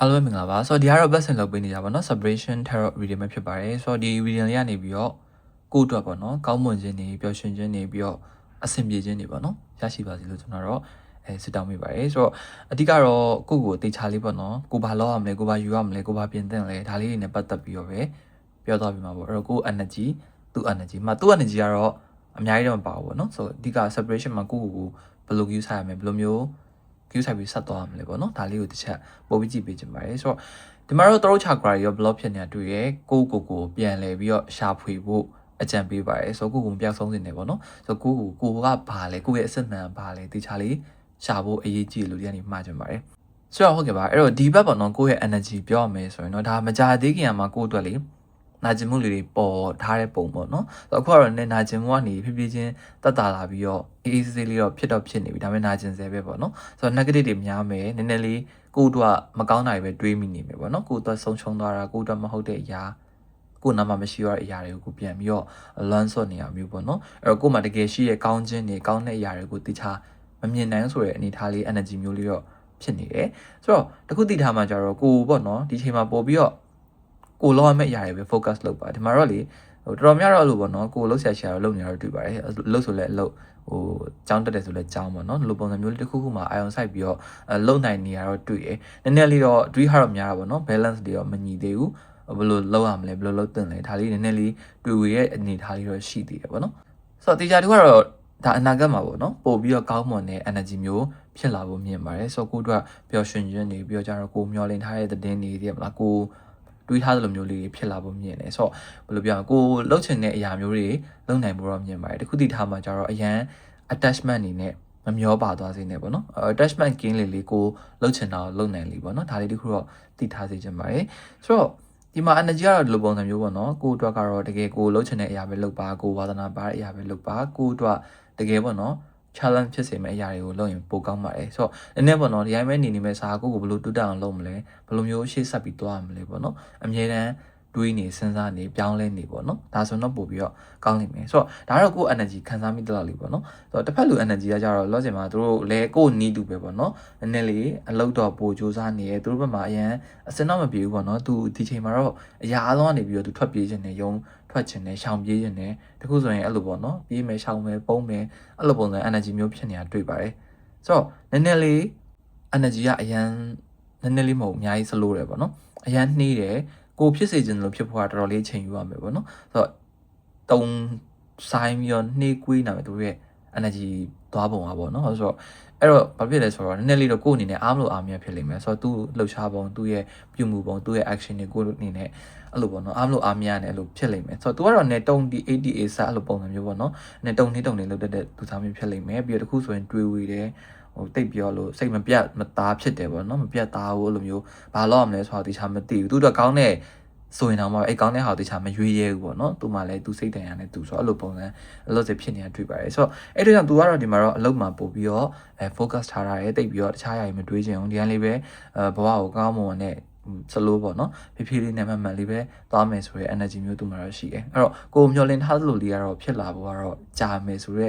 အားလုံးပဲမင်္ဂလာပါဆိုတော့ဒီကတော့ lesson လုပ်ပေးနေကြပါတော့ separation tarot reading ပဲဖြစ်ပါတယ်ဆိုတော့ဒီ reading လေးကနေပြီးတော့ကိုယ့်အတွက်ပေါ့နော်ကောင်းမွန်ခြင်းတွေပျော်ရွှင်ခြင်းတွေပြီးတော့အဆင်ပြေခြင်းတွေပေါ့နော်ရရှိပါစေလို့ကျွန်တော်တော့အဲစစ်တောင်းပေးပါတယ်ဆိုတော့အဓိကတော့ကိုယ့်ကိုယ်တေချာလေးပေါ့နော်ကိုဘာလောက်ရမလဲကိုဘာယူရမလဲကိုဘာပြင်သင့်လဲဒါလေးတွေနဲ့ပတ်သက်ပြီးတော့ပဲပြောသွားပြမှာပေါ့အဲ့တော့ကိုယ့် energy သူ့ energy မှာသူ့ energy ကတော့အများကြီးတော့မပါဘူးပေါ့နော်ဆိုတော့အဓိက separation မှာကိုယ့်ကိုယ်ကိုဘယ်လို use ရမလဲဘယ်လိုမျိုး queue ဆိုင်ပြီးဆက်သွားရမလဲပေါ့နော်ဒါလေးကိုတစ်ချက်ပို့ပြီးကြည့်ပေးချင်ပါတယ်ဆိုတော့ဒီမှာတော့ throat chakra ရော block ဖြစ်နေတာတွေ့ရကိုကိုကိုပြန်လဲပြီးတော့ရှာဖွေဖို့အကြံပေးပါတယ်ဆိုတော့ကိုကိုမပြောက်ဆုံးနေတယ်ပေါ့နော်ဆိုတော့ကိုကိုကိုကဘာလဲကိုရဲ့အစစ်မှန်ဘာလဲတေချာလေးရှာဖို့အရေးကြီးလို့ဒီကနေမှားချင်ပါတယ်ဆိုတော့ဟုတ်ကဲ့ပါအဲ့တော့ဒီဘက်ပေါ့နော်ကိုရဲ့ energy ပြောရမယ်ဆိုရင်တော့ဒါမကြသေးခင်မှာကိုအတွက်လေ နာကျင်မှုလေးတွေပေါ်ထားတဲ့ပုံပေါ့နော်ဆိုတော့အခုကတော့နေနာကျင်မှုကနေဖြည်းဖြည်းချင်းတက်တာလာပြီးတော့အေးအေးဆေးဆေးလေးတော့ဖြစ်တော့ဖြစ်နေပြီဒါပေမဲ့နာကျင်စေပဲပေါ့နော်ဆိုတော့ negative တွေများမယ်နည်းနည်းလေးကိုယ့်အတွက်မကောင်းတာတွေပဲတွေးမိနေမယ်ပေါ့နော်ကိုယ့်အတွက်ဆုံးရှုံးသွားတာကိုယ့်အတွက်မဟုတ်တဲ့အရာကိုယ်နာမမရှိရတဲ့အရာတွေကိုကိုပြန်ပြီးတော့ learn ဆော့နေရမျိုးပေါ့နော်အဲ့တော့ကိုယ်မှာတကယ်ရှိရဲ့ကောင်းခြင်းတွေကောင်းတဲ့အရာတွေကိုတခြားမမြင်နိုင်ဆိုတဲ့အနေအထားလေး energy မျိုးလေးတော့ဖြစ်နေတယ်ဆိုတော့တခုသိထားမှကြတော့ကိုပေါ့နော်ဒီချိန်မှာပို့ပြီးတော့ ကိုလောက်ရမယ့်အရာတွေပဲ focus လုပ်ပါဒီမှာတော့လေဟိုတော်တော်များတော့လို့ပေါ့နော်ကိုလှုပ်ရှားရှာတော့လုပ်နေရတော့တွေ့ပါတယ်လှုပ်ဆိုလဲလှုပ်ဟိုကြောင်းတက်တယ်ဆိုလဲကြောင်းပေါ့နော်ဒီလိုပုံစံမျိုးလေးတစ်ခုခုမှအာယုံဆိုင်ပြီးတော့လှုပ်နိုင်နေရတော့တွေ့ရနည်းနည်းလေးတော့ dream ဟာတော့များတာပေါ့နော် balance တွေတော့မညီသေးဘူးဘယ်လိုလုပ်ရမလဲဘယ်လိုလုပ်တင်လဲဒါလေးနည်းနည်းလေးတွေ့ဝေရဲ့အနေထားလေးတော့ရှိသေးတယ်ပေါ့နော်ဆိုတော့တေချာတူကတော့ဒါအနာဂတ်မှာပေါ့နော်ပို့ပြီးတော့ကောင်းမွန်တဲ့ energy မျိုးဖြစ်လာဖို့မြင်ပါတယ်ဆိုတော့ကိုတို့ကပျော်ရွှင်ခြင်းတွေပြီးတော့ကြတော့ကိုမျောလင့်ထားတဲ့သတင်းတွေတည်းမလားကို တွေးထားသလိုမျိုးလေးတွေဖြစ်လာဖို့မြင်တယ်ဆိုတော့ဘယ်လိုပြောရကိုလှုပ်ချင်တဲ့အရာမျိုးတွေလုပ်နိုင်ဖို့တော့မြင်ပါတယ်တခုတည်ထားမှကြတော့အရန် attachment အနေနဲ့မမျောပါသွားစေနဲ့ပေါ့နော် attachment gain လေးလေးကိုလှုပ်ချင်တာကိုလှုပ်နိုင်လေးပေါ့နော်ဒါလေးတခုတော့တည်ထားစေချင်ပါတယ်ဆိုတော့ဒီမှာ energy ကတော့ဒီလိုပုံစံမျိုးပေါ့နော်ကိုအတွက်ကတော့တကယ်ကိုလှုပ်ချင်တဲ့အရာပဲလှုပ်ပါကိုဝါသနာပါတဲ့အရာပဲလှုပ်ပါကိုအတွက်တကယ်ပေါ့နော် challenge ဖြစ်စေမယ့်အရာတွေကိုလုပ်ရင်ပိုကောင်းပါတယ်ဆိုတော့နည်းနည်းပေါ့နော်ဒီတိုင်းပဲနေနေမဲ့စာကိုကိုဘယ်လိုတူတက်အောင်လုပ်မလဲဘယ်လိုမျိုးရှေ့ဆက်ပြီးသွားမလဲပေါ့နော်အမြဲတမ်းတွေးနေစဉ်းစားနေပြောင်းလဲနေပေါ့နော်ဒါဆိုတော့ပို့ပြီးတော့ကောင်းနေမယ်ဆိုတော့ဒါကတော့ကိုယ် energy ခံစားမိတလောက်လေးပေါ့နော်ဆိုတော့တစ်ဖက်လူ energy ကကြတော့လောဆယ်မှာတို့လဲကိုယ်နီးတူပဲပေါ့နော်နည်းနည်းလေးအလုပ်တော့ပိုစူးစမ်းနေရဲ့သူတို့ဘက်မှာအရန်အစင်တော့မပြေဘူးပေါ့နော်သူဒီချိန်မှာတော့အရာအလုံးကနေပြီးတော့သူထွက်ပြေးခြင်းနဲ့ယုံ ထွက်ခြင်းနဲ့ရှောင်ပြေးခြင်းနဲ့တခုဆိုရင်အဲ့လိုပေါ့နော်ပြေးမယ်ရှောင်မယ်ပုံမယ်အဲ့လိုပုံစံ energy မျိုးဖြစ်နေတာတွေ့ပါတယ်ဆိုတော့နည်းနည်းလေး energy ကအရန်နည်းနည်းလေးမဟုတ်အများကြီးစလို့တယ်ပေါ့နော်အရန်နှီးတယ်ကိုဖြစ်စေခြင်းလို့ဖြစ်ဖို့ကတော်တော်လေးချိန်ယူရမယ်ပေါ့နော်ဆိုတော့တုံဆိုင်ပြီးတော့နှေးကွေးနေမယ်သူတို့ရဲ့ energy သွားပုံပါပေါ့နော်ဆိုတော့အဲ့တော့ဘာဖြစ်လဲဆိုတော့နည်းနည်းလေးတော့ကိုယ့်အနေနဲ့အားမလို့အားမရဖြစ်လိမ့်မယ်ဆိုတော့သူ့လှုပ်ရှားပုံသူ့ရဲ့ပြုမှုပုံသူ့ရဲ့ action တွေကိုအနေနဲ့အဲ့လိုပေါ့နော်အားမလို့အားမရနဲ့အဲ့လိုဖြစ်လိမ့်မယ်ဆိုတော့ तू ကတော့ net တုံဒီ 80a စအဲ့လိုပုံစံမျိုးပေါ့နော် net တုံနေတုံနေလောက်တဲ့သူသားမျိုးဖြစ်လိမ့်မယ်ပြီးတော့တခုဆိုရင်တွေးဝေတယ်ဟိုတိတ်ပြောလို့စိတ်မပြတ်မသားဖြစ်တယ်ပေါ့နော်မပြတ်သားဘူးအဲ့လိုမျိုးဘာလို့ရမလဲဆိုတော့တခြားမသိဘူးသူတို့ကောင်းတဲ့ ဆိုရင်တော့မှအဲ့ကောင်းတဲ့ဟာကိုတခြားမရွေးရဲဘူးပေါ့နော်သူမှလည်းသူစိတ်တန်ရနဲ့သူဆိုတော့အဲ့လိုပုံစံအလုပ်တွေဖြစ်နေတာတွေ့ပါတယ်ဆိုတော့အဲ့ဒါကြောင့်သူကတော့ဒီမှာတော့အလုပ်မှာပို့ပြီးတော့အဲ focus ထားတာရဲ့တိတ်ပြီးတော့တခြားအရာတွေမတွေးချင်အောင်ဒီကနေ့ပဲအဲဘဝကိုကောင်းမွန်တဲ့စလို့ပေါ့နော်ဖြည်းဖြည်းလေးနဲ့မှန်မှန်လေးပဲသွားမယ်ဆိုရဲ energy မျိုးသူမှာတော့ရှိတယ်အဲ့တော့ကိုမျောလင်းထားသလိုလေးကတော့ဖြစ်လာဖို့ကတော့ကြာမယ်ဆိုရဲ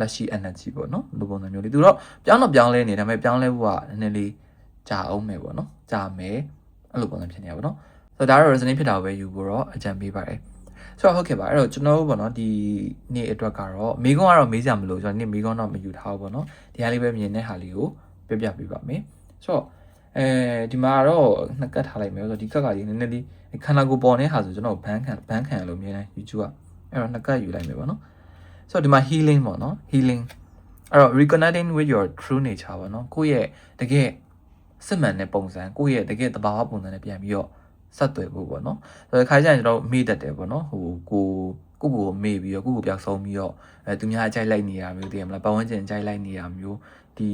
လက်ရှိ energy ပေါ့နော်လူပုံစံမျိုးလေးသူတော့ပြောင်းတော့ပြောင်းလဲနေတယ်ဒါပေမဲ့ပြောင်းလဲဖို့ကနည်းနည်းလေးကြာအောင်မယ်ပေါ့နော်ကြာမယ်အဲ့လိုပုံစံဖြစ်နေတာပေါ့နော် ဆိုတော့ဒါတော့ resonate ဖြစ်တာပဲယူဖို့တော့အကြံပေးပါတယ်ဆိုတော့ဟုတ်ကဲ့ပါအဲ့တော့ကျွန်တော်တို့ပေါ့နော်ဒီနေ့အတွက်ကတော့မိကုန်းကတော့မေးစရာမလိုကျွန်တော်နေ့မိကုန်းတော့မယူထားဘူးပေါ့နော်ဒီဟာလေးပဲမြင်တဲ့ဟာလေးကိုပြပြပေးပါမယ်ဆိုတော့အဲဒီမှာတော့နှစ်ကတ်ထားလိုက်မယ်ဆိုတော့ဒီကတ်ကကြီးနည်းနည်းလေးခန္ဓာကိုယ်ပေါ်နေဟာဆိုကျွန်တော်ဘန်းခံဘန်းခံလို့မြင်တယ် YouTube ကအဲ့တော့နှစ်ကတ်ယူလိုက်မယ်ပေါ့နော်ဆိုတော့ဒီမှာ healing ပေါ့နော် healing အဲ့တော့ reconnecting with your true nature ပေါ့နော်ကိုယ့်ရဲ့တကယ်စစ်မှန်တဲ့ပုံစံကိုယ့်ရဲ့တကယ်တဘာဝပုံစံနဲ့ပြန်ပြီးတော့ ဆက်သွယ်ဖို့ပေါ့နော်ဆိုတော့ခါကျရင်ကျွန်တော်မေ့တတ်တယ်ပေါ့နော်ဟိုကိုကိုကိုမေ့ပြီးတော့ကိုကိုပြောက်ဆုံးပြီးတော့အဲသူများအကြိုက်လိုက်နေရမျိုးတည်ရမလားပတ်ဝန်းကျင်အကြိုက်လိုက်နေရမျိုးဒီ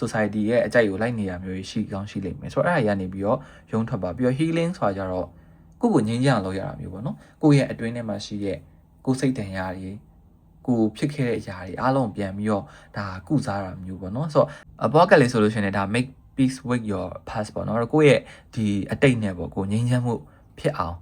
society ရဲ့အကြိုက်ကိုလိုက်နေရမျိုးရှိကောင်းရှိလိမ့်မယ်ဆိုတော့အဲ့ဒါကြီးကနေပြီးတော့ရုံထွက်ပါပြီးတော့ healing ဆိုတာကြတော့ကိုကိုငြင်းကြအောင်လုပ်ရတာမျိုးပေါ့နော်ကိုရဲ့အတွင်းထဲမှာရှိတဲ့ကိုစိတ်တန်ရာတွေကိုဖြစ်ခဲ့တဲ့အရာတွေအားလုံးပြန်ပြီးတော့ဒါကုစားတာမျိုးပေါ့နော်ဆိုတော့အဘောကလေးဆိုလို့ရှိရင်ဒါ make peace with your past ပေါ့နော်ကိုယ့်ရဲ့ဒီအတိတ်နဲ့ပေါ့ကိုငြိမ်းချမ်းမှုဖြစ်အောင်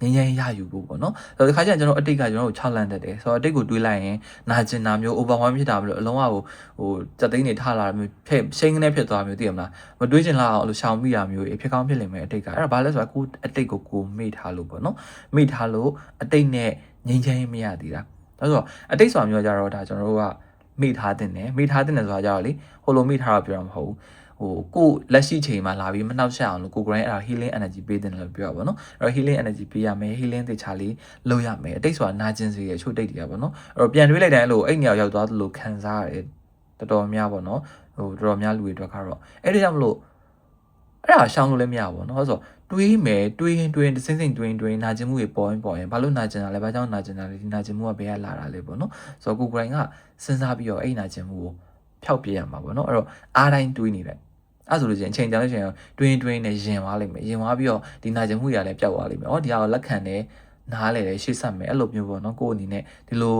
ငင်းငင်းရယူဖို့ပေါ့နော်ဆိုတော့ဒီခါကျရင်ကျွန်တော်အတိတ်ကကျွန်တော်တို့6လန့်တက်တယ်ဆိုတော့အတိတ်ကိုတွေးလိုက်ရင်နာကျင်တာမျိုး overwhelm ဖြစ်တာမျိုးအလုံးဝဟိုဟိုစက်သိန်းတွေထလာတာမျိုးဖြစ်ရှိန်ကနေဖြစ်သွားမျိုးသိရမလားမတွေးချင်လောက်အောင်အဲ့လိုရှောင်မိတာမျိုးဖြစ်ကောင်းဖြစ်လိမ့်မယ်အတိတ်ကအဲ့ဒါဘာလဲဆိုတော့ကိုအတိတ်ကိုကိုမိထားလို့ပေါ့နော်မိထားလို့အတိတ်နဲ့ငင်းချမ်းမရသေးတာဒါဆိုတော့အတိတ်ဆိုတာမျိုးကြတော့ဒါကျွန်တော်တို့ကမိထားတဲ့တယ်မိထားတဲ့တယ်ဆိုတာကြတော့လေဟိုလိုမိထားတော့ပြောတာမဟုတ်ဘူး ဟိုကိုလက်ရှိချိန်မှာလာပြီးမနှောက်ယှက်အောင်လို့ကိုကိုရိုင်းအဲ့ဒါ healing energy ပေးတယ်လို့ပြောပါဘောနော်အဲ့တော့ healing energy ပေးရမယ် healing တေချာလေးလုပ်ရမယ်အတိတ်ဆိုတာနာကျင်စေရအချို့တိတ်တွေကပေါ့နော်အဲ့တော့ပြန်တွေးလိုက်တိုင်းအဲ့လိုအဲ့နေရာရောက်သွားသလိုခံစားရတယ်တော်တော်များပေါ့နော်ဟိုတော်တော်များလူတွေအတွက်ကတော့အဲ့ဒါကြောင့်မလို့အဲ့ဒါရှောင်လို့လည်းမရဘူးပေါ့နော်ဆိုတော့တွေးမယ်တွေးရင်တွေးရင်တစ်စင်းစင်းတွေးရင်တွေးရင်နာကျင်မှုတွေပေါ်ရင်ပေါ်ရင်ဘာလို့နာကျင်တာလဲဘာကြောင့်နာကျင်တာလဲဒီနာကျင်မှုကဘယ်ကလာတာလဲပေါ့နော်ဆိုတော့ကိုကိုရိုင်းကစဉ်းစားပြီးတော့အဲ့နာကျင်မှုကိုဖျောက်ပြရမှာပေါ့နော်အဲ့တော့အားတိုင်းတွေးနေတယ် အဲ့ဆိုလို့ရှိရင်အချိန်ကြာလို့ရှိရင်တွင်းတွင်းနဲ့ရင်သွားလိမ့်မယ်ရင်သွားပြီးတော့ဒီနာကျင်မှုတွေလည်းပျောက်သွားလိမ့်မယ်။ဩဒီဟာကိုလက်ခံတယ်နားလေတယ်ရှေ့ဆက်မယ်အဲ့လိုမျိုးပေါ့နော်ကိုယ့်အနေနဲ့ဒီလို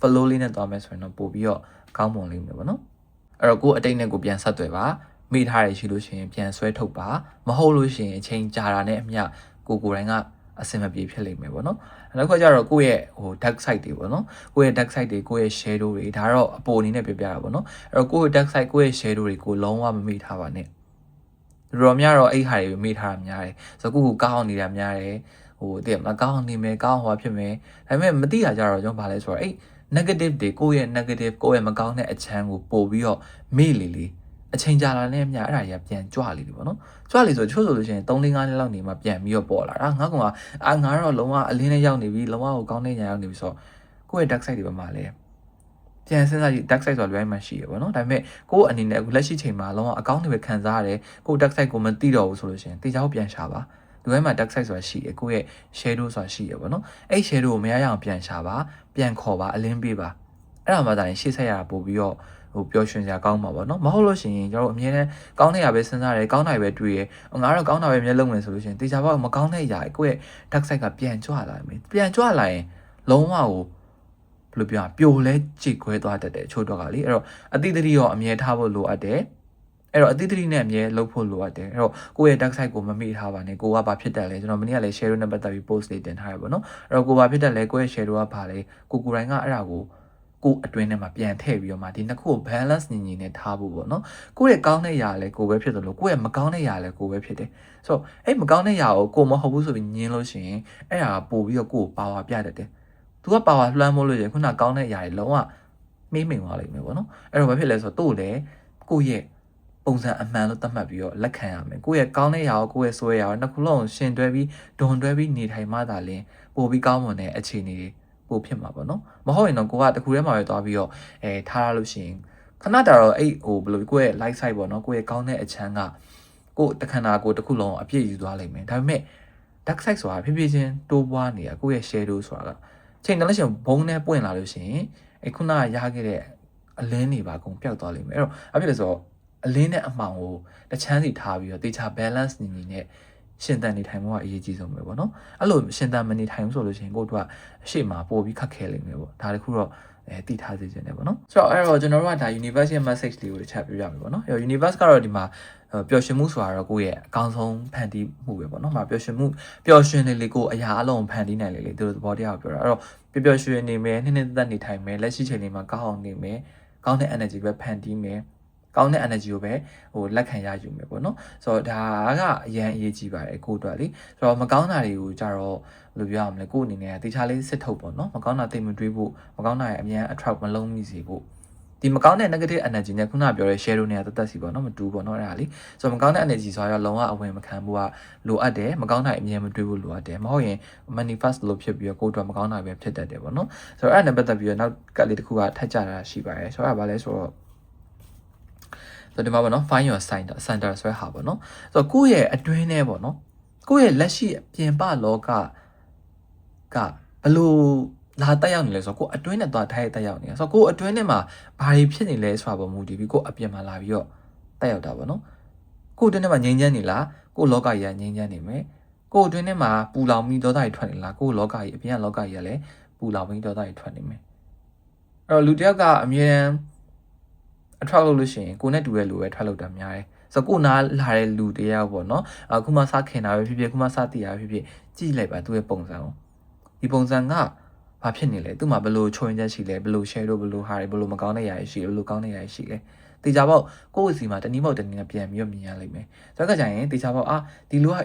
flow လေးနဲ့သွားမယ်ဆိုရင်တော့ပို့ပြီးတော့ကောင်းမွန်လိမ့်မယ်ပေါ့နော်။အဲ့တော့ကိုယ့်အတိတ်နဲ့ကိုပြန်ဆက်သွယ်ပါမိထားရရှိလို့ရှိရင်ပြန်ဆွဲထုတ်ပါမဟုတ်လို့ရှိရင်အချိန်ကြာတာနဲ့အမျှကိုကိုယ်တိုင်က အဆင်မပြေဖြစ်လိမ့်မယ်ပေါ့နော်။နောက်တစ်ခါကျတော့ကိုယ့်ရဲ့ဟို dark side တွေပေါ့နော်။ကိုယ့်ရဲ့ dark side တွေကိုယ့်ရဲ့ shadow တွေဒါတော့အပေါ်အနေနဲ့ပြပြတာပေါ့နော်။အဲ့တော့ကိုယ့်ရဲ့ dark side ကိုယ့်ရဲ့ shadow တွေကိုလုံးဝမမိထားပါနဲ့။တော်များတော့အဲ့ဟာတွေမေ့ထားတာများတယ်ဆိုတော့ကိုကိုကောင်းအောင်နေတာများတယ်ဟိုတည်မလားကောင်းအောင်နေမယ်ကောင်းအောင်ဟောဖြစ်မယ်ဒါပေမဲ့မသိတာကြတော့ကျွန်တော်ဗာလဲဆိုတော့အဲ့ negative တွေကိုယ့်ရဲ့ negative ကိုယ့်ရဲ့မကောင်းတဲ့အချမ်းကိုပို့ပြီးတော့မေ့လေလေ အချိန်ကြာလာတဲ့မြအဲ့ဒါကြီးပြန်ကြွလေလေပေါ့နော်ကြွလေဆိုချို့ဆိုလို့ရှိရင်3 4 5နှစ်လောက်နေမှပြန်ပြီးတော့ပေါ်လာတာငါကောင်ကအာငါတော့လုံးဝအလင်းနဲ့ရောက်နေပြီလုံးဝကိုကောင်းတဲ့ညာရောက်နေပြီဆိုတော့ကိုယ့်ရဲ့ dark side တွေပဲမှာလဲပြန်စဉ်းစားကြည့် dark side ဆိုတာလွယ်မှရှိရပေါ့နော်ဒါပေမဲ့ကိုယ့်အနေနဲ့အခုလက်ရှိချိန်မှာလုံးဝအကောင့်တွေပဲခံစားရတယ်ကိုယ့် dark side ကိုမသိတော့ဘူးဆိုလို့ရှိရင်တေချာကိုပြန်ရှာပါလူတိုင်းမှာ dark side ဆိုတာရှိရကိုယ့်ရဲ့ shadow ဆိုတာရှိရပေါ့နော်အဲ့ shadow ကိုမရရအောင်ပြန်ရှာပါပြန်ခေါ်ပါအလင်းပေးပါအဲ့ဒါမှသာရင်ရှေ့ဆက်ရတာပို့ပြီးတော့ ဟိုပျော်ရွှင်စရာကောင်းမှာပေါ့နော်မဟုတ်လို့ရှိရင်ကျွန်တော်တို့အမြဲတမ်းကောင်းတဲ့ຢာပဲစဉ်းစားတယ်ကောင်းတာပဲတွေးရငါတော့ကောင်းတာပဲမျက်လုံးဝင်ဆိုလို့ရှိရင်တေချာပေါက်မကောင်းတဲ့ຢာကိုယ့်ရဲ့ dark side ကပြန်ကြွလာမယ်ပြန်ကြွလာရင်လုံးဝကိုဘယ်လိုပြောပြိုလဲကြိတ်ခွဲသွားတတ်တယ်ချို့တော့ကလေအဲ့တော့အတိတ်တတိရောအမြဲထားဖို့လိုအပ်တယ်အဲ့တော့အတိတ်တတိနဲ့အမြဲလှုပ်ဖို့လိုအပ်တယ်အဲ့တော့ကိုယ့်ရဲ့ dark side ကိုမမေ့ထားပါနဲ့ကိုကဘာဖြစ်တယ်လဲကျွန်တော်မနေ့ကလည်း share နဲ့ပတ်သက်ပြီး post လေးတင်ထားရပါတော့အဲ့တော့ကိုဘာဖြစ်တယ်လဲကိုယ့်ရဲ့ share ကဘာလဲကိုကိုတိုင်းကအဲ့ဒါကို ကိုအတွင်းထဲမှာပြန်ထည့်ပြီးတော့မှဒီနှစ်ခုကို balance ညီညီနဲ့ထားဖို့ပေါ့နော်ကိုယ့်ရဲ့ကောင်းတဲ့အရာလည်းကိုပဲဖြစ်တယ်လို့ကိုယ့်ရဲ့မကောင်းတဲ့အရာလည်းကိုပဲဖြစ်တယ်ဆိုတော့အဲ့မကောင်းတဲ့အရာကိုကိုမဟုတ်ဘူးဆိုပြီးညင်းလို့ရှိရင်အဲ့ဟာပို့ပြီးတော့ကိုကိုပါဝါပြတတ်တယ်သူကပါဝါလွှမ်းမိုးလို့ရခုနကောင်းတဲ့အရာတွေလုံးဝမေးမိန်သွားလိမ့်မယ်ပေါ့နော်အဲ့တော့ဘာဖြစ်လဲဆိုတော့တို့လည်းကိုယ့်ရဲ့ပုံစံအမှန်လို့သတ်မှတ်ပြီးတော့လက်ခံရမယ်ကိုယ့်ရဲ့ကောင်းတဲ့အရာကိုကိုယ့်ရဲ့ဆိုးတဲ့အရာကိုနှစ်ခုလုံးရှင်တွဲပြီးဒွန်တွဲပြီးနေထိုင်မှသာလင်ပို့ပြီးကောင်းမွန်တဲ့အခြေအနေတွေ ပိုဖြစ်မှာပေါ့နော်မဟုတ်ရင်တော့ကိုကတခုတည်းမှာပဲသွားပြီးတော့အဲထားရလို့ရှိရင်ခဏတာတော့အဲ့ဟိုဘယ်လိုကိုယ့်ရဲ့ light side ပေါ့နော်ကိုယ့်ရဲ့ကောင်းတဲ့အချမ်းကကိုယ်တခဏတာကိုတခုလုံးအပြည့်ယူသွားလိမ့်မယ်ဒါပေမဲ့ dark side ဆိုတာဖြည်းဖြည်းချင်းတိုးပွားနေတာကိုယ့်ရဲ့ shadow ဆိုတာကချိန်တလို့ရှိရင်ဘုံနဲ့ပွင့်လာလို့ရှိရင်အဲ့ခုနကရခဲ့တဲ့အလင်းတွေပါအကုန်ပျောက်သွားလိမ့်မယ်အဲ့တော့အဖြစ်လဲဆိုတော့အလင်းနဲ့အမှောင်ကိုတချမ်းစီထားပြီးတော့တေချာ balance နေနေနဲ့ ရှင်သန်နေထိုင်မှုကအရေးကြီးဆုံးပဲပေါ့နော်အဲ့လိုရှင်သန်မနေထိုင်ဘူးဆိုလို့ရှိရင်ကိုတို့ကအရှိမပို့ပြီးခက်ခဲလိမ့်မယ်ပေါ့ဒါတခုတော့အဲတည်ထားစေချင်တယ်ပေါ့နော်ဆိုတော့အဲ့တော့ကျွန်တော်တို့ကဒါ universe ရဲ့ message လေးကိုတစ်ချက်ပြရမယ်ပေါ့နော်အဲ့တော့ universe ကတော့ဒီမှာပျော်ရွှင်မှုဆိုတာတော့ကိုယ့်ရဲ့အကောင်းဆုံးဖန်တီးမှုပဲပေါ့နော်။မှာပျော်ရွှင်မှုပျော်ရွှင်နေလေကိုအရာအလုံးဖန်တီးနိုင်လေလေသူတို့သဘောတရားကိုပြောတာ။အဲ့တော့ပျော်ပျော်ရွှင်နေမယ်နှစ်နှစ်သက်နေထိုင်မယ်လက်ရှိချိန်လေးမှာကောင်းအောင်နေမယ်ကောင်းတဲ့ energy ပဲဖန်တီးမယ် ကောင်းတဲ့ energy ကိုပဲဟိုလက်ခံရယူမယ်ပေါ့နော်ဆိုတော့ဒါကအရန်အရေးကြီးပါတယ်ကိုအတွက်လေဆိုတော့မကောင်းတာတွေကိုကြတော့ဘယ်လိုပြောရမလဲကိုအနေနဲ့တေချာလေးစစ်ထုတ်ပေါ့နော်မကောင်းတာသိမတွေးဖို့မကောင်းတာရဲ့အမြန် attract မလုံးမိစေဖို့ဒီမကောင်းတဲ့ negative energy နဲ့ခုနပြောတဲ့ share တို့နဲ့တသက်စီပေါ့နော်မတူပေါ့နော်အဲ့ဒါလေဆိုတော့မကောင်းတဲ့ energy ဆိုတော့လုံးဝအဝင်မခံဘူးကလိုအပ်တယ်မကောင်းတာအမြင်မတွေးဖို့လိုအပ်တယ်မဟုတ်ရင် manifest လို့ဖြစ်ပြီးတော့ကိုယ်တို့မကောင်းတာပဲဖြစ်တတ်တယ်ပေါ့နော်ဆိုတော့အဲ့ဒါနဲ့ပတ်သက်ပြီးတော့နောက်ကလေးတစ်ခုကထပ်ကြတာရှိပါတယ်ဆိုတော့အဲ့ဒါဘာလဲဆိုတော့ ဆိုဒီမှာပေါ့နော် find your center center ဆွဲဟာပေါ့နော်ဆိုတော့ကိုယ့်ရဲ့အတွင်းထဲပေါ့နော်ကိုယ့်ရဲ့လက်ရှိပြင်ပလောကကဘလို့လာတက်ရောက်နေလဲဆိုတော့ကိုအတွင်းနဲ့သွားထိုက်တက်ရောက်နေဆိုတော့ကိုအတွင်းနဲ့မှာဘာတွေဖြစ်နေလဲဆိုတာပေါ်မူတည်ပြီးကိုအပြင်မှာလာပြီးတော့တက်ရောက်တာပေါ့နော်ကိုအတွင်းထဲမှာငြိမ်းချမ်းနေလားကိုလောကကြီးကငြိမ်းချမ်းနေမယ်ကိုအတွင်းထဲမှာပူလောင်ပြီးဒေါသတွေထွက်နေလားကိုလောကကြီးအပြင်ကလောကကြီးကလည်းပူလောင်ပြီးဒေါသတွေထွက်နေမယ်အဲ့တော့လူတစ်ယောက်ကအမြဲတမ်း အထွက်လို့လို့ရှိရင်ကိုနဲ့တူတဲ့လူပဲထွက်လို့တာများတယ်ဆိုတော့ကိုနားလာတဲ့လူတယောက်ပေါ့နော်အခုမှစခင်တာပဲဖြစ်ဖြစ်အခုမှစတည်တာပဲဖြစ်ဖြစ်ကြည့်လိုက်ပါသူ့ရဲ့ပုံစံကိုဒီပုံစံကဘာဖြစ်နေလဲသူ့မှာဘယ်လိုချိုးရင်ချက်ရှိလဲဘယ်လို share လို့ဘယ်လိုဟာတွေဘယ်လိုမကောင်းတဲ့ຢာတွေရှိလဲဘယ်လိုကောင်းတဲ့ຢာတွေရှိလဲတေချာပေါက်ကိုယ့်အစီမှာတနည်းပေါက်တနည်းနဲ့ပြန်ပြီးတော့မြင်ရလိမ့်မယ်။ဆိုတော့ကြရင်တေချာပေါက်အာဒီလူက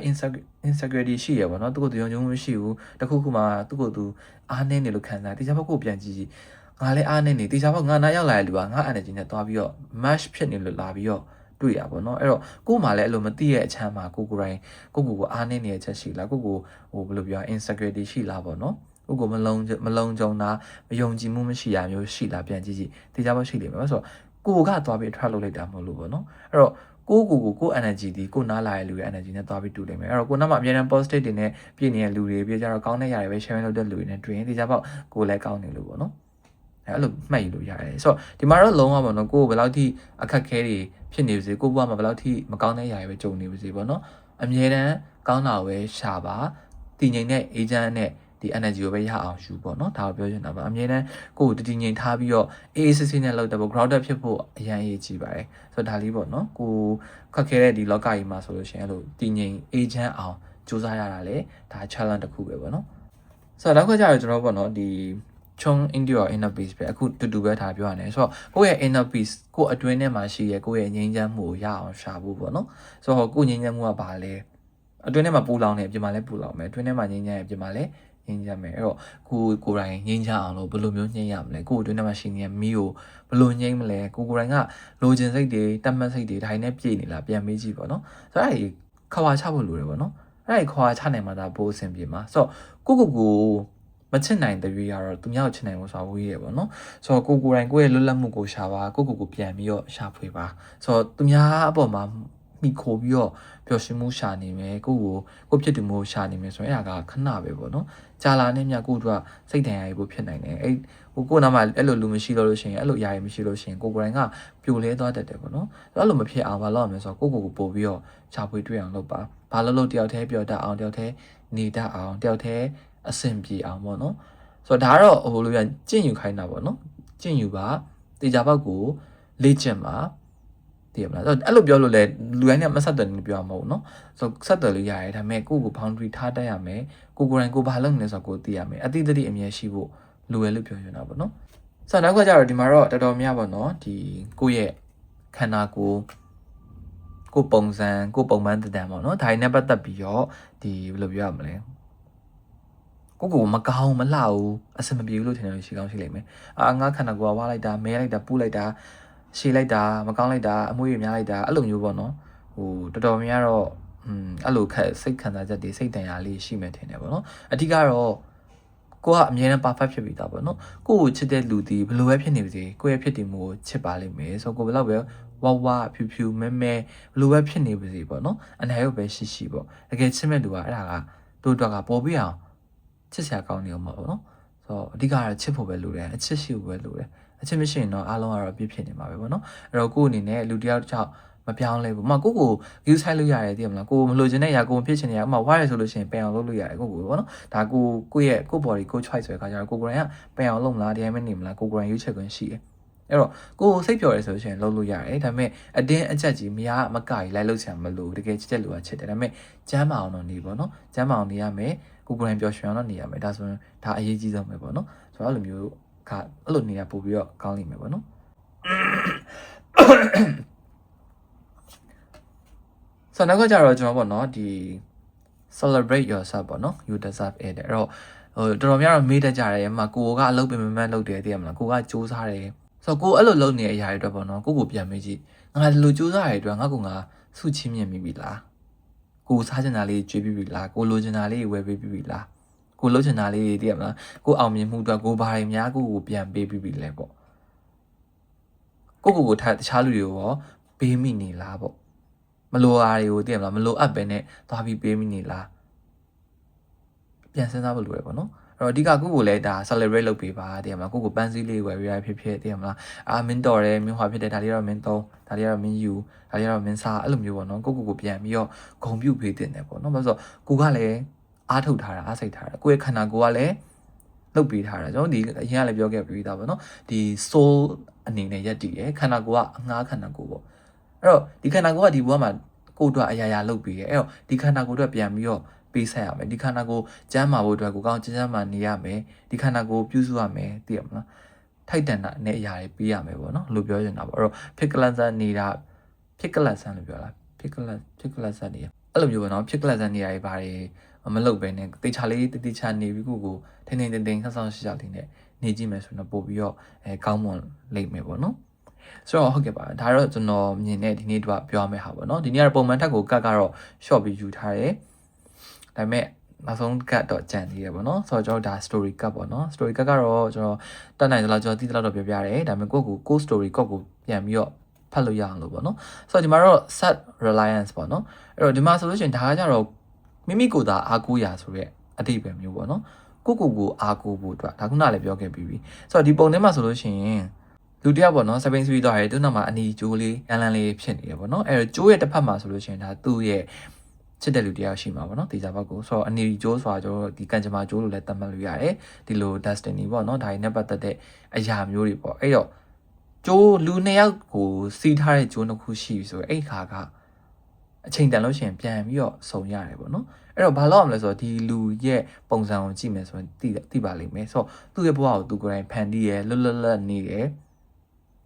insecurity ရှိရပါတော့။သူကသူယုံကြည်မှုမရှိဘူး။တခုခုမှသူ့ကိုသူအားနည်းနေလို့ခံစားတေချာပေါက်ကိုပြန်ကြည့်ကြည့်။ ငါလည်းအားနည်းနေတေချာပေါက်ငါနားရောက်လာတဲ့လူကငါ energy နဲ့သွားပြီးတော့ match ဖြစ်နေလို့လာပြီးတော့တွေ့ရပါတော့။အဲ့တော့ကို့မှာလည်းအဲ့လိုမသိရဲ့အချမ်းမှာကိုကိုယ်တိုင်ကိုကိုကိုအားနည်းနေတဲ့ချက်ရှိလားကိုကိုဟိုဘယ်လိုပြော insecurity ရှိလားပေါ့နော်။ကိုကိုမလုံးမလုံးကြုံတာမယုံကြည်မှုမရှိတာမျိုးရှိလားပြန်ကြည့်ကြည့်တေချာပေါက်ရှိလိမ့်မယ်ဆိုတော့ကိုကသွားပြီး attract လုပ်လိုက်တာမဟုတ်လို့ပေါ့နော်အဲ့တော့ကိုကိုကိုကို energy ဒီကိုနားလာတဲ့လူရဲ့ energy နဲ့သွားပြီးတူလိမ့်မယ်အဲ့တော့ကိုနားမှာအများတန်း positive တွေနဲ့ပြည့်နေတဲ့လူတွေပြကြတော့ကောင်းတဲ့ຢာတွေပဲ sharing လုပ်တဲ့လူတွေနဲ့တွေ့ရင်ဒီကြပေါ့ကိုလည်းကောင်းနေလို့ပေါ့နော် အဲ့လိုမှတ်ယူလို့ရတယ်ဆိုတော့ဒီမှာတော့လုံးဝပေါ့နော်ကိုဘယ်လောက်ထိအခက်ခဲတွေဖြစ်နေပါစေကိုဘဝမှာဘယ်လောက်ထိမကောင်းတဲ့ຢာတွေပဲကြုံနေပါစေပေါ့နော်အမြဲတမ်းကောင်းတာပဲရှာပါတည်ငြိမ်တဲ့ agent နဲ့ဒီ energy ကိုပဲရအောင်ယူပေါ့နော်ဒါကိုပြောချင်တာပါအမြဲတမ်းကိုယ်တည်ငြိမ်ထားပြီးတော့အေးအေးဆေးဆေးနဲ့လုပ်တယ်ပေါ့ grounded ဖြစ်ဖို့အရင်အရေးကြီးပါတယ်ဆိုတော့ဒါလေးပေါ့နော်ကိုခက်ခဲတဲ့ဒီလောကကြီးမှာဆိုလို့ရှိရင်အဲ့လိုတည်ငြိမ် agent အောင်စူးစမ်းရတာလေဒါ challenge တစ်ခုပဲပေါ့နော်ဆိုတော့နောက်ခါကျတော့ကျွန်တော်ပေါ့နော်ဒီ chung india inner peace ပဲအခုတူတူပဲထားပြောရတယ်ဆိုတော့ကိုယ့်ရဲ့ inner peace ကိုယ့်အတွင်းထဲမှာရှိရဲ့ကိုယ့်ရဲ့ငြိမ်းချမ်းမှုကိုရအောင်ရှာဖို့ပေါ့နော်ဆိုတော့ကိုယ့်ငြိမ်းချမ်းမှုကဘာလဲအတွင်းထဲမှာပူလောင်နေအပြင်မှာလည်းပူလောင်မယ်အတွင်းထဲမှာငြိမ်းချမ်းရဲ့အပြင်မှာလည်းငြိမ်းချမ်းမယ်အဲ့တော့ကိုကိုယ်တိုင်ငြိမ်းချမ်းအောင်လို့ဘယ်လိုမျိုးငြိမ်းရမလဲကိုယ်အတွင်းထဲမှာရှိနေတဲ့မီးကိုဘယ်လိုငြိမ်းမလဲကိုကိုယ်တိုင်ကလိုချင်စိတ်တွေတတ်မှတ်စိတ်တွေဒါနဲ့ပြည့်နေလားပြန်မေးကြည့်ပေါ့နော်ဆိုတော့အဲ့ဒီခွာချဖို့လိုတယ်ပေါ့နော်အဲ့ဒီခွာချနိုင်မှသာပိုးအဆင်ပြေမှာဆိုတော့ကိုကိုကို မချစ်နိုင်တဲ့ရွေးရတော့သူများကိုချစ်နိုင်ဖို့ဆိုတာဝေးရပေါ့နော်ဆိုတော့ကိုကိုယ်တိုင်ကိုယ့်ရဲ့လွတ်လပ်မှုကိုရှာပါကိုကိုကိုပြန်ပြီးတော့ရှာဖွေပါဆိုတော့သူများအပေါ်မှာမိခိုပြီးတော့ပျော်ရွှင်မှုရှာနေမယ်ကိုကိုကိုဖြစ်သူမှုရှာနေမယ်ဆိုရင်အဲ့ဒါကခဏပဲပေါ့နော်ကြာလာနေမြကိုတို့ကစိတ်တန်ရာကြီးဖို့ဖြစ်နိုင်တယ်အဲ့ဟိုကိုနာမှာအဲ့လိုလူမရှိတော့လို့ရှိရင်အဲ့လိုຢာရီမရှိလို့ရှိရင်ကိုကိုယ်တိုင်ကပြိုလဲသွားတတ်တယ်ပေါ့နော်အဲ့လိုမဖြစ်အောင်မလုပ်ရမယ်ဆိုတော့ကိုကိုကိုပို့ပြီးတော့ခြာဖွေတွေ့အောင်လုပ်ပါဘာလို့လို့တယောက်တည်းပြောတတ်အောင်တယောက်တည်းနေတတ်အောင်တယောက်တည်း အဆင်ပြေအောင်ပေါ့နော်ဆိုတော့ဒါကတော့ဟိုလိုရကျင့်ယူခိုင်းတာပေါ့နော်ကျင့်ယူပါတေချာဘောက်ကိုလေ့ကျင့်ပါတည်ရမလားအဲ့လိုပြောလို့လဲလူတိုင်းနဲ့မဆက်တယ်နေပြောမှာမဟုတ်နော်ဆိုဆက်တယ်လို့ရတယ်ဒါပေမဲ့ကိုယ့်ကို boundary ထားတတ်ရမယ်ကိုကိုယ်တိုင်ကိုဘာလုပ်နေလဲဆိုတော့ကိုသိရမယ်အတိအသတိအမြဲရှိဖို့လိုရလို့ပြောချင်တာပေါ့နော်ဆိုတော့နောက်ကကြတော့ဒီမှာတော့တော်တော်များပေါ့နော်ဒီကိုယ့်ရဲ့ခန္ဓာကိုယ်ကိုပုံစံကိုပုံမှန်တန်ပေါ့နော်ဒါတွေနဲ့ပတ်သက်ပြီးတော့ဒီဘယ်လိုပြောရမလဲ ကိုကိုမကောင်းမလှဘူးအဆင်မပြေဘူးလို့ထင်တယ်လို့ရှိကောင်းရှိလိမ့်မယ်အာငါခန္ဓာကိုယ်ကဝါလိုက်တာမဲလိုက်တာပူလိုက်တာရှည်လိုက်တာမကောင်းလိုက်တာအမွှေးရများလိုက်တာအဲ့လိုမျိုးပေါ့နော်ဟိုတော်တော်များတော့อืมအဲ့လိုခက်စိတ်ခံစားချက်တွေစိတ်တန်ရာလေးရှိမှထင်တယ်ပေါ့နော်အဓိကတော့ကိုကအမြဲတမ်း perfect ဖြစ်ပြီးသားပေါ့နော်ကိုကိုချစ်တဲ့လူဒီဘယ်လိုပဲဖြစ်နေပါစေကိုရဲ့ဖြစ်တည်မှုကိုချစ်ပါလိမ့်မယ်ဆိုတော့ကိုဘယ်တော့ပဲဝဝဖြူဖြူမဲမဲဘယ်လိုပဲဖြစ်နေပါစေပေါ့နော်အနာရုပ်ပဲရှိရှိပေါ့တကယ်ချစ်မဲ့လူကအဲ့ဒါကတို့တော့ကပေါ်ပြအောင် ချစ်စရာကောင်းနေအောင်ပါပေါ့နော်ဆိုတော့အဓိကတော့ချစ်ဖို့ပဲလိုတယ်အချစ်ရှိဖို့ပဲလိုတယ်အချစ်မရှိရင်တော့အားလုံးကတော့ပြည့်ဖြစ်နေမှာပဲပေါ့နော်အဲ့တော့ကိုယ့်အနေနဲ့လူတစ်ယောက်တစ်ယောက်မပြောင်းလဲဘူး။မကိုကို view site လုပ်ရတယ်သိရမလား။ကိုမလိုချင်တဲ့ຢာကိုမဖြစ်ချင်တဲ့ຢာဥမာဝါရဲဆိုလို့ရှိရင်ပင်အောင်လုပ်လို့ရတယ်ကိုကိုပေါ့နော်။ဒါကိုကိုရဲ့ကို body ကို choice ဆိုတဲ့ခါကျတော့ကိုကိုရိုင်းကပင်အောင်လုပ်မလားတရားမနေမလားကိုကိုရိုင်းရွေးချယ်ခွင့်ရှိတယ်။အဲ့တော့ကိုစိတ်ပျော်ရဲဆိုလို့ရှိရင်လုပ်လို့ရတယ်။ဒါပေမဲ့အတင်းအကျပ်ကြီးမရမကကြီးလိုက်လုပ်ချင်မလို့တကယ်ချစ်တဲ့လူကချစ်တယ်။ဒါပေမဲ့ကျမ်းမအောင်တော့နေပေါ့နော်။ကျမ်းမအောင်နေရမယ်။ ကိုကိုရိုင်းပျော်ရွှင်အောင်တော့နေရမယ်။ဒါဆိုရင်ဒါအရေးကြီးဆုံးပဲပေါ့နော်။ဆိုတော့အဲ့လိုမျိုးကအဲ့လိုနေရပို့ပြီးတော့ကောင်းလိမ့်မယ်ပေါ့နော်ဆိုတော့နောက်ကကြတော့ကျွန်တော်ပေါ့နော်ဒီ celebrate yourself ပေါ့နော် you deserve it အဲ့တော့ဟိုတော်တော်များတော့မေးတတ်ကြတယ်မှာကိုကအလုပ်ပင်မမတ်လုပ်တယ်သိရမလားကိုကစူးစမ်းတယ်ဆိုတော့ကိုအဲ့လိုလုပ်နေတဲ့အရာတွေအတွက်ပေါ့နော်ကိုကိုပြန်မေးကြည့်ငါဒီလိုစူးစမ်းရတဲ့အတွက်ငါကငါစုချင်းမြင်မိပြီလား ကိုစားချင်တာလေးကြွေးပြီးပြီလားကိုလိုချင်တာလေးဝယ်ပေးပြီးပြီလားကိုလှုပ်ချင်တာလေးတွေသိရမလားကိုအောင်မြင်မှုအတွက်ကိုဘာတွေများကိုကိုပြန်ပေးပြီးပြီလဲပေါ့ကိုကိုကိုတခြားလူတွေကိုရောပေးမိနေလားပေါ့မလိုအားတွေကိုသိရမလားမလိုအပ်ပဲနဲ့သွားပြီးပေးမိနေလားပြန်စဉ်းစားဖို့လိုရပေါ့နော်အဲ့ တော့အဓိကကိုကိုလည်းဒါ celebrate လုပ်ပေးပါတည်ရမလားကိုကိုပန်းစည်းလေးဝယ်ပေးရဖြစ်ဖြစ်တည်ရမလားအာမင်းတော်တယ်မင်းဟွာဖြစ်တယ်ဒါလေးတော့မင်းသုံးဒါလေးတော့မင်းယူဒါလေးတော့မင်းစားအဲ့လိုမျိုးပေါ့နော်ကိုကိုကိုပြန်ပြီးတော့ဂုံပြုတ်ပေးတင်တယ်ပေါ့နော်ဘာလို့ဆိုကိုကလည်းအားထုတ်ထားတာအားစိတ်ထားတာကိုယ့်ရဲ့ခန္ဓာကိုယ်ကလည်းလုတ်ပေးထားတာကျွန်တော်ဒီအရင်ကလည်းပြောခဲ့ပြီးသားပေါ့နော်ဒီ soul အနေနဲ့ရက်တည်ရယ်ခန္ဓာကိုယ်ကအငှားခန္ဓာကိုယ်ပေါ့အဲ့တော့ဒီခန္ဓာကိုယ်ကဒီဘဝမှာကိုယ်အတွက်အရာရာလုပ်ပြီးရဲအဲ့တော့ဒီခန္ဓာကိုယ်အတွက်ပြန်ပြီးတော့ ပေးဆက်ရမယ်ဒီခန္ဓာကိုယ်ကျမ်းမာဖို့အတွက်ကိုကောင်းကျမ်းကျမ်းမာနေရမယ်ဒီခန္ဓာကိုယ်ပြုစုရမယ်သိရမလားထိုက်တန်တာနဲ့အရာတွေပေးရမယ်ပေါ့နော်လို့ပြောချင်တာပေါ့အဲ့တော့ဖြစ်ကလန်ဆန်နေတာဖြစ်ကလန်ဆန်လို့ပြောလားဖြစ်ကလန်ဖြစ်ကလန်ဆန်နေအဲ့လိုမျိုးပေါ့နော်ဖြစ်ကလန်ဆန်နေရတွေဘာတွေမလုပ်ပဲနဲ့တေချာလေးတေချာနေပြီးကိုကိုထိန်ထိန်တင်းတင်းဆောက်ဆောက်ရှောက်လေးနဲ့နေကြည့်မယ်ဆိုတော့ပို့ပြီးတော့အဲကောင်းမွန်လိမ့်မယ်ပေါ့နော်ဆိုတော့ဟုတ်ကဲ့ပါဒါတော့ကျွန်တော်မြင်တဲ့ဒီနေ့တော့ပြောရမယ့်ဟာပေါ့နော်ဒီနေ့ကတော့ပုံမှန်ထက်ကိုကတ်ကတော့ short ပြီးယူထားတယ် ဒါပေမဲ့နောက်ဆုံးကတ်တော့ကြံသေးတယ်ပေါ့နော်ဆိုတော့ကျွန်တော်ဒါ story cut ပေါ့နော် story cut ကတော့ကျွန်တော်တက်နိုင်သလားကျွန်တော်သိသလောက်တော့ပြောပြရတယ်ဒါပေမဲ့ကိုယ့်ကိုကို story ကိုယ့်ကိုပြန်ပြီးတော့ဖတ်လို့ရအောင်လို့ပေါ့နော်ဆိုတော့ဒီမှာတော့ set reliance ပေါ့နော်အဲ့တော့ဒီမှာဆိုလို့ရှိရင်ဒါကကြတော့မိမိကိုယ်သာအားကိုးရာဆိုရက်အတိတ်ပဲမျိုးပေါ့နော်ကိုကိုကိုအားကိုးဖို့အတွက်ဒါခုနလည်းပြောခဲ့ပြီးပြီဆိုတော့ဒီပုံထဲမှာဆိုလို့ရှိရင်လူတယောက်ပေါ့နော်စပိန်စပီသွားတယ်သူနောက်မှာအနီကျိုးလေးရန်လန်လေးဖြစ်နေတယ်ပေါ့နော်အဲ့တော့ကျိုးရဲ့တစ်ဖက်မှာဆိုလို့ရှိရင်ဒါသူ့ရဲ့ ချစ်တဲ့လူတယောက်ရှိမှာပေါ့နော်တေချာဘက်ကိုဆိုတော့အနေကျိုးဆိုတာကျွန်တော်ဒီကန်ဂျမာကျိုးလို့လည်းသတ်မှတ်လို့ရတယ်ဒီလို destiny ပေါ့နော်ဒါတွေနဲ့ပတ်သက်တဲ့အရာမျိုးတွေပေါ့အဲ့တော့ကျိုးလူနှစ်ယောက်ကိုစီးထားတဲ့ကျိုးနှစ်ခုရှိပြီဆိုရင်အဲ့ခါကအချိန်တန်လို့ရှိရင်ပြန်ပြီးတော့စုံရတယ်ပေါ့နော်အဲ့တော့ဘာလို့အောင်လဲဆိုတော့ဒီလူရဲ့ပုံစံကိုကြည့်မယ်ဆိုရင်သိသိပါလိမ့်မယ်ဆိုတော့သူ့ရဲ့ဘဝကိုသူကိုယ်တိုင်ဖန်တီးရလွတ်လွတ်လပ်နေတယ်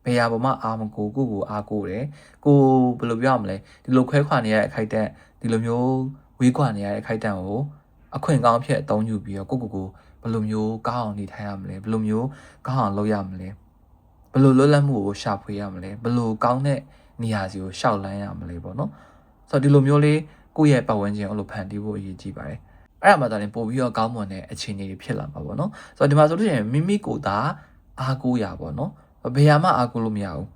ဘယ်ဟာပေါ်မှာအာမကိုကိုကိုအာကိုတယ်ကိုဘယ်လိုပြောရမလဲဒီလိုခွဲခွာနေရတဲ့အခိုက်အတန့်ဒီလိုမျိုးဝေးခွာနေရတဲ့အခိုက်အတန့်ကိုအခွင့်ကောင်းဖြစ်အသုံးယူပြီးတော့ကိုကိုကိုဘယ်လိုမျိုးကောင်းအောင်နေထိုင်ရမလဲဘယ်လိုမျိုးကောင်းအောင်လုပ်ရမလဲဘယ်လိုလွတ်လပ်မှုကိုရှာဖွေရမလဲဘယ်လိုကောင်းတဲ့နေရာစီကိုရှောက်လန်းရမလဲပေါ့နော်ဆိုတော့ဒီလိုမျိုးလေးကိုယ့်ရဲ့ပတ်ဝန်းကျင်ကိုအဲ့လိုဖန်တီးဖို့အရေးကြီးပါတယ်အဲ့ဒါမှသာရင်ပို့ပြီးတော့ကောင်းမွန်တဲ့အခြေအနေတွေဖြစ်လာမှာပေါ့နော်ဆိုတော့ဒီမှာဆိုလို့ရှိရင်မိမိကိုယ်သာအားကိုးရပေါ့နော် ဘယ်ဟာမှအားကိုးလို့မရဘူး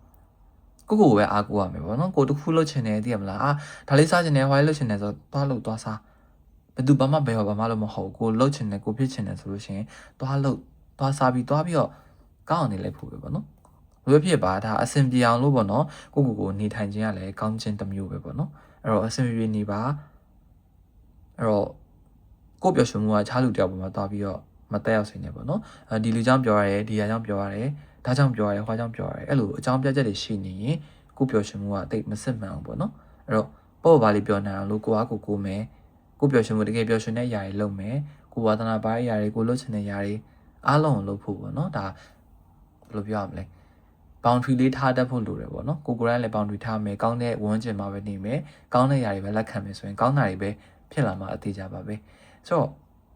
ကိုကိုကိုပဲအားကိုးရမယ်ပေါ့နော်ကိုတစ်ခုလုပ်ချင်တယ်သိရမလားအာဒါလေးစားချင်တယ်ဟိုလေးလုပ်ချင်တယ်ဆိုတော့သွားလို့သွားစားဘယ်သူဘာမှဘယ်ဟောဘာမှလို့မဟုတ်ကိုလုပ်ချင်တယ်ကိုဖြစ်ချင်တယ်ဆိုလို့ရှိရင်သွားလို့သွားစားပြီးသွားပြီးတော့ကောင်းအောင်နေလိုက်ဖို့ပဲပေါ့နော်ဘယ်ဖြစ်ပါဒါအဆင်ပြေအောင်လို့ပေါ့နော်ကိုကိုကိုနေထိုင်ခြင်းကလည်းကောင်းခြင်းတစ်မျိုးပဲပေါ့နော်အဲ့တော့အဆင်ပြေနေပါအဲ့တော့ကိုယ့်ပျော်ရွှင်မှုကခြားလူတယောက်ပေါ်မှာသွားပြီးတော့မတက်ရောက်စေနဲ့ပေါ့နော်အဲဒီလူကြောင့်ပြောရတယ်ဒီအကြောင်းပြောရတယ် ဒါကြောင့်ပြောရတယ်ဟွာကြောင့်ပြောရတယ်အဲ့လိုအကြောင်းပြချက်တွေရှိနေရင်ကိုပျော်ရွှင်မှုကတိတ်မစစ်မှန်အောင်ပေါ့နော်အဲ့တော့ပေါ့ဘာလေးပြောနိုင်အောင်လို့ကိုအားကိုကိုမယ်ကိုပျော်ရွှင်မှုတကယ်ပျော်ရွှင်တဲ့အရာတွေလုပ်မယ်ကိုဝါသနာပါတဲ့အရာတွေကိုလုပ်ချင်တဲ့အရာတွေအားလုံးကိုလုပ်ဖို့ပေါ့နော်ဒါဘယ်လိုပြောရမလဲ boundary လေးထားတတ်ဖို့လိုတယ်ပေါ့နော်ကိုကိုရိုင်းလည်း boundary ထားမယ်ကောင်းတဲ့ဝန်းကျင်မှာပဲနေမယ်ကောင်းတဲ့ຢာတွေပဲလက်ခံမယ်ဆိုရင်ကောင်းတာတွေပဲဖြစ်လာမှာအသေးကြပါပဲဆိုတော့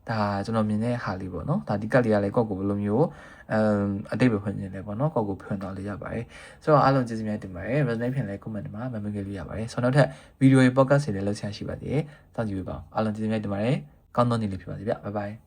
ဒါကျွန်တော်မြင်တဲ့ဟာလေးပေါ့နော်ဒါဒီကတ်လေးကလည်းကော့ကိုဘယ်လိုမျိုး အမ်အတိတ်ပဲဖွင့်နေတယ်ပေါ့နော်ကော့ကိုဖွင့်တော့လေးရပါတယ်ဆိုတော့အားလုံးကျေးဇူးများတင်ပါတယ် resonate ဖြစ်လဲ comment မှာမမင်္ဂလာရပါတယ်ဆိုတော့နောက်ထပ်ဗီဒီယိုရဲ့ podcast တွေလည်းလုပ်ချင်ရှိပါသေးတယ်စောင့်ကြည့်ပေးပါအားလုံးကျေးဇူးများတင်ပါတယ်ကောင်းသောနေ့လေးဖြစ်ပါစေဗျ bye bye